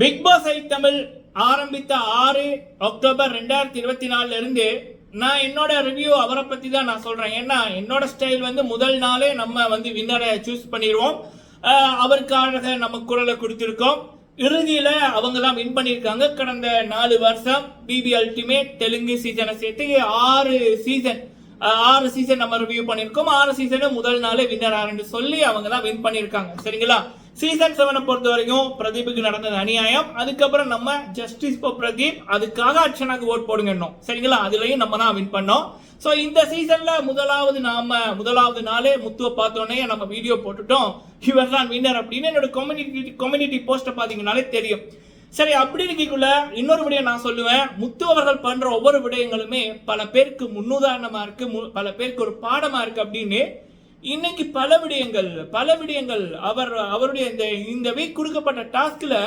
Big pass ஐ தமிழ் ஆரம்பித்த ஆறு October ரெண்டாயிரத்தி இருபத்தி நாலுல இருந்து நான் என்னோட ரிவ்யூ அவரை பத்தி தான் நான் சொல்றேன். ஏன்னா என்னோட ஸ்டைல் வந்து முதல் நாளே நம்ம வந்து வின்னரை சூஸ் பண்ணிடுவோம் அவருக்காக நம்ம குரலை கொடுத்துருக்கோம். இறுதியில் அவங்க தான் வின் பண்ணியிருக்காங்க. கடந்த நாலு வருஷம் பிபி அல்டிமேட் தெலுங்கு சீசனை சேர்த்து ஆறு சீசன் ஆறு சீசன் நம்ம ரிவ்யூ பண்ணியிருக்கோம். ஆறு சீசனும் முதல் நாளே வின்னர் ஆரண்டு சொல்லி அவங்க தான் வின் பண்ணியிருக்காங்க. சரிங்களா? சீசன் செவனை பொறுத்த வரைக்கும் பிரதீப்புக்கு நடந்தது அநியாயம். அதுக்கப்புறம் நம்ம ஜஸ்டிஸ் ஃபார் பிரதீப் அதுக்காக அர்ச்சனாக்கு ஓட் போடுங்கன்னோம். சரிங்களா? அதுலேயும் நம்ம தான் வின் பண்ணோம். ஸோ இந்த சீசனில் முதலாவது நாம முதலாவது நாளே முத்துவை பார்த்தோன்னே நம்ம வீடியோ போட்டுட்டோம். இவர் தான் வின்னர் அப்படின்னு என்னோட கம்யூனிட்டி கம்யூனிட்டி போஸ்ட்டை பார்த்தீங்கனாலே தெரியும். சரி அப்படி இருக்கக்குள்ள இன்னொரு விடயம் நான் சொல்லுவேன். முத்து அவர்கள் பண்ணுற ஒவ்வொரு விடயங்களுமே பல பேருக்கு முன்னுதாரணமாக இருக்குது பல பேருக்கு ஒரு பாடமாக இருக்குது அப்படின்னு இன்னைக்கு பல விடயங்கள் பல விடயங்கள் அவர் அவருடைய இந்த இந்த வீக் கொடுக்கப்பட்ட டாஸ்கில்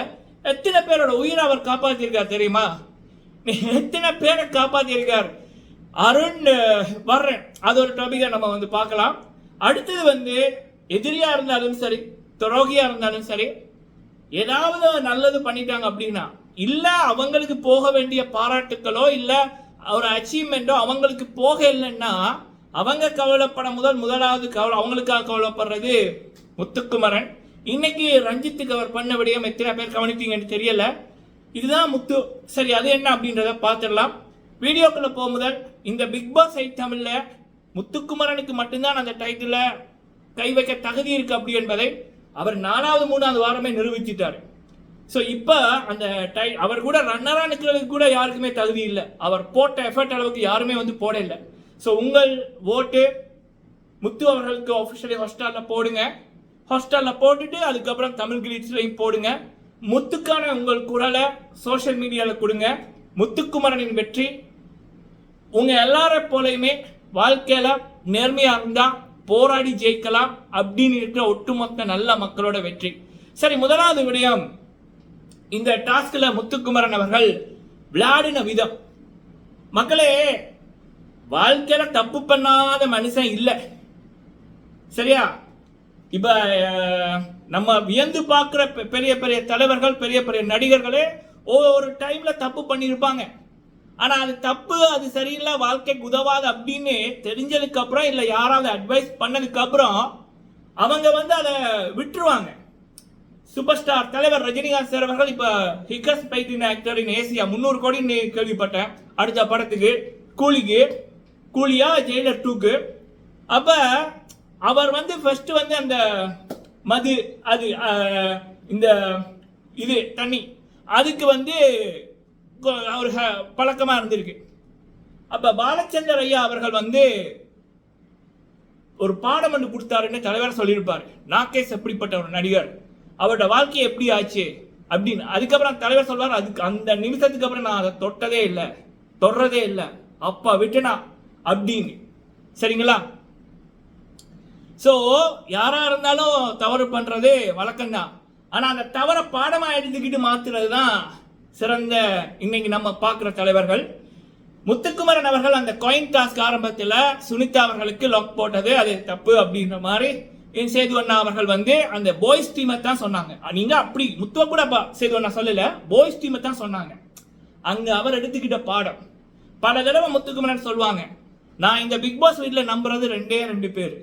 எத்தனை பேரோட உயிரை அவர் காப்பாத்திருக்கார் தெரியுமா? எத்தனை பேரை காப்பாத்திருக்கார்? அருண் வர்றேன். அது ஒரு டாபிக்கை நம்ம வந்து பார்க்கலாம். அடுத்தது வந்து எதிரியாக இருந்தாலும் சரி துரோகியாக இருந்தாலும் சரி ஏதாவது நல்லது பண்ணிட்டாங்க அப்படின்னா இல்லை அவங்களுக்கு போக வேண்டிய பாராட்டுக்களோ இல்லை ஒரு அச்சீவ்மெண்ட்டோ அவங்களுக்கு போக இல்லைன்னா அவங்க கவலைப்பட முதல் முதலாவது கவலை அவங்களுக்காக கவலைப்படுறது முத்துக்குமரன். இன்னைக்கு ரஞ்சித்துக்கு அவர் பண்ண விடயம் எத்தனை பேர் கவனித்தீங்கன்னு தெரியல. இதுதான் முத்து. சரி அது என்ன அப்படின்றத பார்த்துடலாம். வீடியோக்குள்ள போக முதல் இந்த பிக் பாஸ் ஐ முத்துக்குமரனுக்கு மட்டும்தான் அந்த டைட்டில் கை வைக்க தகுதி இருக்கு அப்படி என்பதை அவர் நாலாவது மூணாவது வாரமே நிரூபிச்சிட்டார். ஸோ இப்போ அந்த டை அவர் கூட ரன்னராக நிற்கிறதுக்கு கூட யாருக்குமே தகுதி இல்லை. அவர் போட்ட எஃபர்ட் அளவுக்கு யாருமே வந்து போட இல்லை ஸோ உங்கள் ஓட்டு முத்து அவர்களுக்கு ஆஃபிஷியலி ஹாஸ்டலில் போடுங்க. ஹாஸ்டலில் போட்டுட்டு அதுக்கப்புறம் தமிழ் கிரீட்ஸ்லையும் போடுங்க. முத்துக்கான உங்கள் குரலை சோஷியல் மீடியாவில் கொடுங்க. முத்துக்குமரனின் வெற்றி. உங்கள் எல்லாரை போலையுமே வாழ்க்கையில் நேர்மையாக இருந்தால் போராடி ஜெயிக்கலாம். அப்படின்னு இருக்கிற ஒட்டுமொத்த நல்ல மக்களோட வெற்றி. சரி முதலாவது விடயம். இந்த டாஸ்கில் முத்துக்குமரன் அவர்கள் விளையாடின விதம். மக்களே வாழ்க்கையில தப்பு பண்ணாத மனுஷன் இல்லை. சரியா? இப்ப நம்ம வியந்து பார்க்குற பெரிய பெரிய தலைவர்கள் பெரிய பெரிய நடிகர்களே ஒவ்வொரு டைம்ல தப்பு பண்ணியிருப்பாங்க. ஆனா அது தப்பு அது சரியில்லை வாழ்க்கைக்கு உதவாது அப்படின்னு தெரிஞ்சதுக்கு அப்புறம் இல்லை யாராவது அட்வைஸ் பண்ணதுக்கு அப்புறம் அவங்க வந்து அதை விட்டுருவாங்க. சூப்பர் ஸ்டார் தலைவர் ரஜினிகாந்த் சார் அவர்கள் இப்போ ஹிகஸ் பைத்தின் ஆக்டர் இன் ஏசியா முந்நூறு கோடின்னு கேள்விப்பட்டேன். அடுத்த படத்துக்கு கூலிக்கு. கூலியா ஜெயிலர் டூக்கு. அப்போ அவர் வந்து ஃபர்ஸ்ட் வந்து அந்த மது அது இந்த இது தண்ணி. அதுக்கு வந்து அவர் ஹ- இருந்திருக்கு. அப்போ பாலச்சந்தர் ஐயா அவர்கள் வந்து ஒரு பாடம் ஒன்று கொடுத்தாருன்னு தலைவர் சொல்லியிருப்பார். நாகேஷ் எப்படிப்பட்ட ஒரு நடிகர்? அவரோட வாழ்க்கை எப்படி ஆச்சு? அப்படின்னு. அதுக்கப்புறம் தலைவர் சொல்வார் அதுக்கு அந்த நிமிஷத்துக்கு அப்புறம் நான் அதை தொட்டதே இல்லை. தொடுறதே இல்லை. அப்பா விட்டுனா அப்படின்னு. சரிங்களா? ஸோ யாராக இருந்தாலும் தவறு பண்ணுறது வழக்கம்தான். ஆனால் அந்த தவறை பாடமாக எடுத்துக்கிட்டு மாற்றுறது தான் சிறந்த இன்னைக்கு நம்ம பார்க்குற தலைவர்கள். முத்துக்குமரன் அவர்கள் அந்த காயின் டாஸ்க் ஆரம்பத்தில் சுனிதா அவர்களுக்கு லாக் போட்டது அது தப்பு அப்படின்ற மாதிரி என் சேது அண்ணா அவர்கள் வந்து அந்த பாய்ஸ் டீமை தான் சொன்னாங்க. நீங்கள் அப்படி முத்துவ கூட பா- சேது அண்ணா சொல்லலை பாய்ஸ் டீமை தான் சொன்னாங்க. அங்கே அவர் எடுத்துக்கிட்ட பாடம். பல தடவை முத்துக்குமரன் சொல்லுவாங்க நான் இந்த பிக் பாஸ் வீட்டில் நம்புறது ரெண்டே ரெண்டு பேர்.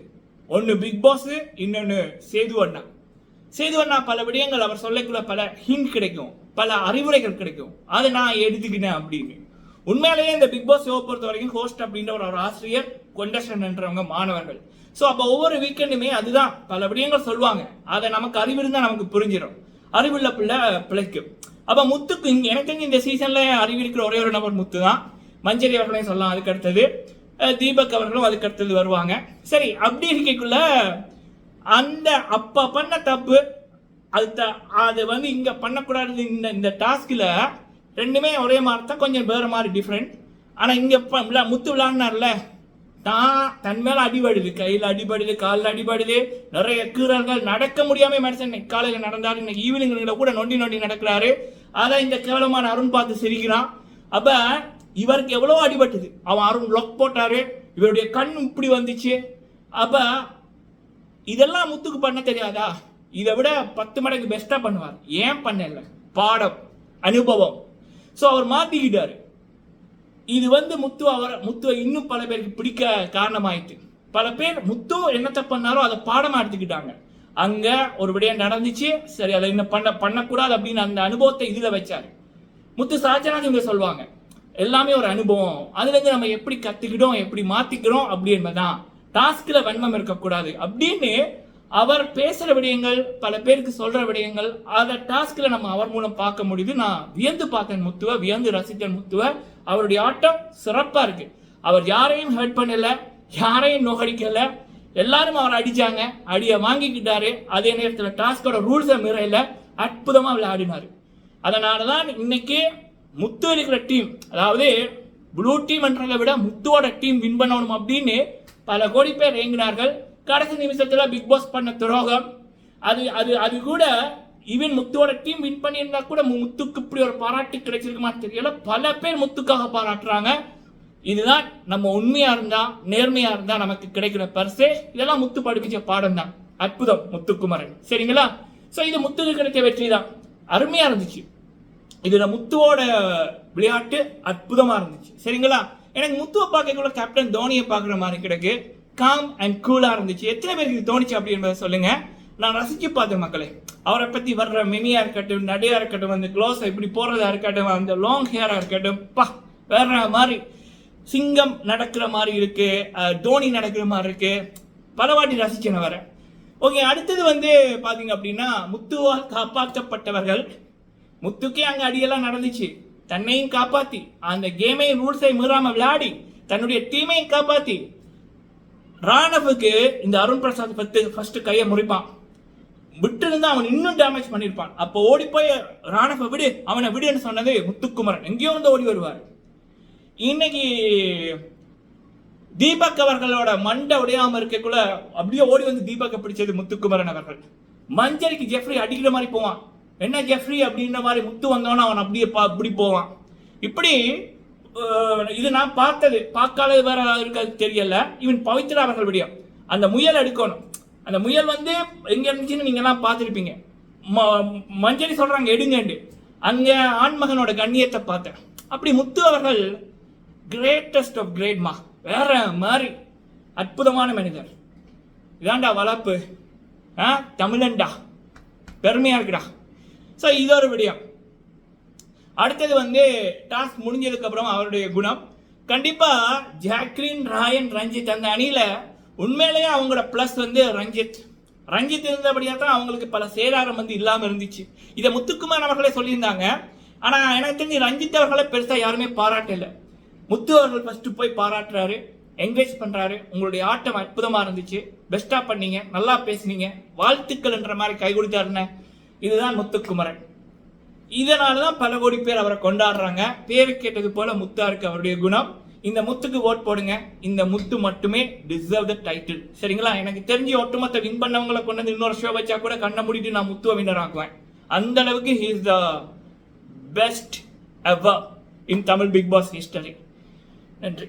ஒன்று பிக் பாஸ் இன்னொன்று சேது அண்ணா. சேது அண்ணா பல விடயங்கள் அவர் சொல்லக்குள்ள பல ஹிண்ட் கிடைக்கும் பல அறிவுரைகள் கிடைக்கும். அதை நான் எடுத்துக்கினேன் அப்படின்னு. உண்மையிலேயே இந்த பிக் பாஸ் ஷோ பொறுத்த வரைக்கும் ஹோஸ்ட் அப்படின்ற ஒரு ஒரு ஆசிரியர் என்றவங்க மாணவர்கள். ஸோ அப்போ ஒவ்வொரு வீக்கெண்டுமே அதுதான். பல விடயங்கள் சொல்லுவாங்க. அதை நமக்கு அறிவு இருந்தால் நமக்கு புரிஞ்சிடும் அறிவுள்ள பிள்ளை பிழைக்கும் அப்போ முத்துக்கு இங்கே எனக்கு இந்த சீசனில் அறிவு இருக்கிற ஒரே ஒரு நபர் முத்து தான் மஞ்சரி அவர்களையும் சொல்லலாம். அதுக்கு அடுத்தது தீபக் அவர்களும் அதுக்கு அடுத்தது வருவாங்க. சரி அப்படி இருக்கைக்குள்ள அந்த அப்போ பண்ண தப்பு அது த- அது வந்து இங்க பண்ணக்கூடாது இந்த இந்த டாஸ்கில் ரெண்டுமே ஒரே மாதிரி தான் கொஞ்சம் வேறு மாதிரி டிஃப்ரெண்ட் ஆனால் இங்கே இப்போ முத்து விளையாடினார்ல தான் தன் மேலே அடிபடுது கையில் அடிபடுது காலில் அடிபடுது நிறைய கீறல்கள் நடக்க முடியாமல் மனுஷன் காலையில் நடந்தார் இன்னைக்கு ஈவினிங்ல கூட நொண்டி நொண்டி நடக்கிறாரு. அதை இந்த கேவலமான அருண் பார்த்து சிரிக்கிறான். அப்போ இவருக்கு எவ்வளோ அடிபட்டுது. அவன் அருண் லொக் போட்டாரு. இவருடைய கண் இப்படி வந்துச்சு. அப்போ இதெல்லாம் முத்துக்கு பண்ண தெரியாதா? இதை விட பத்து மடங்கு பெஸ்ட்டாக பண்ணுவார். ஏன் பண்ணல? பாடம் அனுபவம். ஸோ அவர் மாற்றிக்கிட்டார் இது வந்து முத்து அவர் முத்துவை இன்னும் பல பேருக்கு பிடிக்க காரணமாயிட்டு. பல பேர் முத்து என்னத்தை பண்ணாரோ அதை பாடமாக எடுத்துக்கிட்டாங்க. அங்கே ஒரு விடயம் நடந்துச்சு. சரி அதை இன்னும் பண்ண பண்ணக்கூடாது அப்படின்னு அந்த அனுபவத்தை இதில் வச்சார். முத்து சாஜனாஜ் இவங்க சொல்லுவாங்க. எல்லாமே ஒரு அனுபவம். அதுலேருந்து நம்ம எப்படி கற்றுக்கிட்டோம் எப்படி மாற்றிக்கிறோம் அப்படி என்பதுதான் டாஸ்கில் வன்மம் இருக்கக்கூடாது. அப்படின்னு அவர் பேசுகிற விடயங்கள் பல பேருக்கு சொல்கிற விடயங்கள் அதை டாஸ்கில் நம்ம அவர் மூலம் பார்க்க முடியுது. நான் வியந்து பார்த்தேன் முத்துவ வியந்து ரசித்தேன் முத்துவ. அவருடைய ஆட்டம் சிறப்பாக இருக்கு. அவர் யாரையும் ஹெல்ப் பண்ணலை யாரையும் நோகடிக்கலை. எல்லாரும் அவர் அடிச்சாங்க அடியை வாங்கிக்கிட்டாரு. அதே நேரத்தில் டாஸ்கோட ரூல்ஸை மீறல அற்புதமாக விளையாடினார். அதனால தான் இன்னைக்கு முத்து இருக்கிற டீம் அதாவது ப்ளூ டீம் என்றதை விட முத்துவோட டீம் வின் பண்ணணும் அப்படின்னு பல கோடி பேர் இயங்கினார்கள் கடைசி நிமிஷத்தில் பிக் பாஸ் பண்ண துரோகம். அது அது அது கூட ஈவன் முத்துவோட டீம் வின் பண்ணியிருந்தா கூட முத்துக்கு இப்படி ஒரு பாராட்டு கிடைச்சிருக்குமா தெரியல. பல பேர் முத்துக்காக பாராட்டுறாங்க. இதுதான் நம்ம உண்மையா இருந்தா நேர்மையா இருந்தா நமக்கு கிடைக்கிற பரிசு இதெல்லாம் முத்து படிப்பிச்ச பாடம் தான் அற்புதம் முத்துக்குமரன். சரிங்களா? ஸோ இது முத்துக்கு கிடைச்ச வெற்றி தான் அருமையா இருந்துச்சு. இதில் முத்துவோட விளையாட்டு அற்புதமாக இருந்துச்சு. சரிங்களா? எனக்கு முத்துவை பார்க்கக்குள்ள கேப்டன் தோனியை பார்க்குற மாதிரி கிடக்கு. காம் அண்ட் கூலாக இருந்துச்சு. எத்தனை பேருக்கு இது தோணிச்சு அப்படி என்பதை நான் ரசித்து பார்த்தேன் மக்களே அவரை பற்றி வர்ற மெமியா இருக்கட்டும் நடையாக இருக்கட்டும் அந்த க்ளோஸை இப்படி போடுறதா இருக்கட்டும் அந்த லாங் ஹேராக இருக்கட்டும் பா வேற மாதிரி சிங்கம் நடக்கிற மாதிரி இருக்குது தோனி நடக்கிற மாதிரி இருக்குது பல வாட்டி ரசிச்சேன் வர ஓகே அடுத்தது வந்து பார்த்தீங்க அப்படின்னா முத்துவால் காப்பாற்றப்பட்டவர்கள் முத்துக்கே அங்கே அடியெல்லாம் நடந்துச்சு. தன்னையும் காப்பாத்தி அந்த கேமையும் ரூல்ஸை மீறாம விளையாடி தன்னுடைய டீமையும் காப்பாத்தி ராணவுக்கு இந்த அருண் பிரசாத் பத்து ஃபர்ஸ்ட் கையை முறிப்பான். விட்டு இருந்தா அவன் இன்னும் டேமேஜ் பண்ணிருப்பான். அப்போ ஓடி போய் ராணவ விடு அவனை விடுன்னு சொன்னது முத்துக்குமரன். எங்கேயோ வந்து ஓடி வருவார். இன்னைக்கு தீபக் அவர்களோட மண்டை உடையாம இருக்கக்குள்ள அப்படியே ஓடி வந்து தீபக்கை பிடிச்சது முத்துக்குமரன் அவர்கள். மஞ்சரிக்கு ஜெஃப்ரி அடிக்கிற மாதிரி போவான். என்ன ஜெஃப்ரி அப்படின்ற மாதிரி முத்து வந்தோன்னா அவன் அப்படியே பா இப்படி போவான். இப்படி இது நான் பார்த்தது. பார்க்காதது வேற இருக்கிறது தெரியல. இவன் பவித்ரா அவர்கள் விடியும். அந்த முயல் எடுக்கணும். அந்த முயல் வந்து எங்கே இருந்துச்சுன்னு நீங்கள்லாம் பார்த்துருப்பீங்க. ம- மஞ்சரி சொல்கிறாங்க எடுங்கண்டு அங்கே ஆண்மகனோட கண்ணியத்தை பார்த்தேன். அப்படி முத்து அவர்கள் கிரேட்டஸ்ட் ஆஃப் கிரேட்மா வேற மாதிரி அற்புதமான மனிதர். இதான்டா வளர்ப்பு ஆ தமிழன்டா. பெருமையாக இருக்குடா. ஸோ இது ஒரு விடயம். அடுத்தது வந்து டாஸ்க் முடிஞ்சதுக்கப்புறம் அவருடைய குணம். கண்டிப்பாக ஜாக்லின் ராயன் ரஞ்சித் அந்த அணியில் உண்மையிலேயே அவங்களோட ப்ளஸ் வந்து ரஞ்சித். ரஞ்சித் இருந்தபடியாக தான் அவங்களுக்கு பல சேதாரம் வந்து இல்லாமல் இருந்துச்சு. இதை முத்துக்குமார் அவர்களே சொல்லியிருந்தாங்க. ஆனால் எனக்கு தெரிஞ்சு ரஞ்சித் அவர்களை பெருசாக யாருமே பாராட்டல. முத்து அவர்கள் ஃபஸ்ட்டு போய் பாராட்டுறாரு. என்கரேஜ் பண்ணுறாரு உங்களுடைய ஆட்டம் அற்புதமாக இருந்துச்சு. பெஸ்ட்டாக பண்ணீங்க. நல்லா பேசுனீங்க. வாழ்த்துக்கள்ன்ற மாதிரி கை கொடுத்தாருன்னு இதுதான் முத்துக்குமரன். இதனால தான் பல கோடி பேர் அவரை கொண்டாடுறாங்க. பேரு கேட்டது போல முத்தா இருக்கு அவருடைய குணம். இந்த முத்துக்கு ஓட் போடுங்க. இந்த முத்து மட்டுமே டிசர்வ் த டைட்டில் சரிங்களா? எனக்கு தெரிஞ்சு ஒட்டுமொத்த வின் பண்ணவங்களை கொண்டு வந்து இன்னொரு ஷோ வச்சா கூட கண்ணை மூடிட்டு நான் முத்துவை வின்னர் ஆக்குவேன். அந்த அளவுக்கு he is the best ever in Tamil Bigg Boss history நன்றி.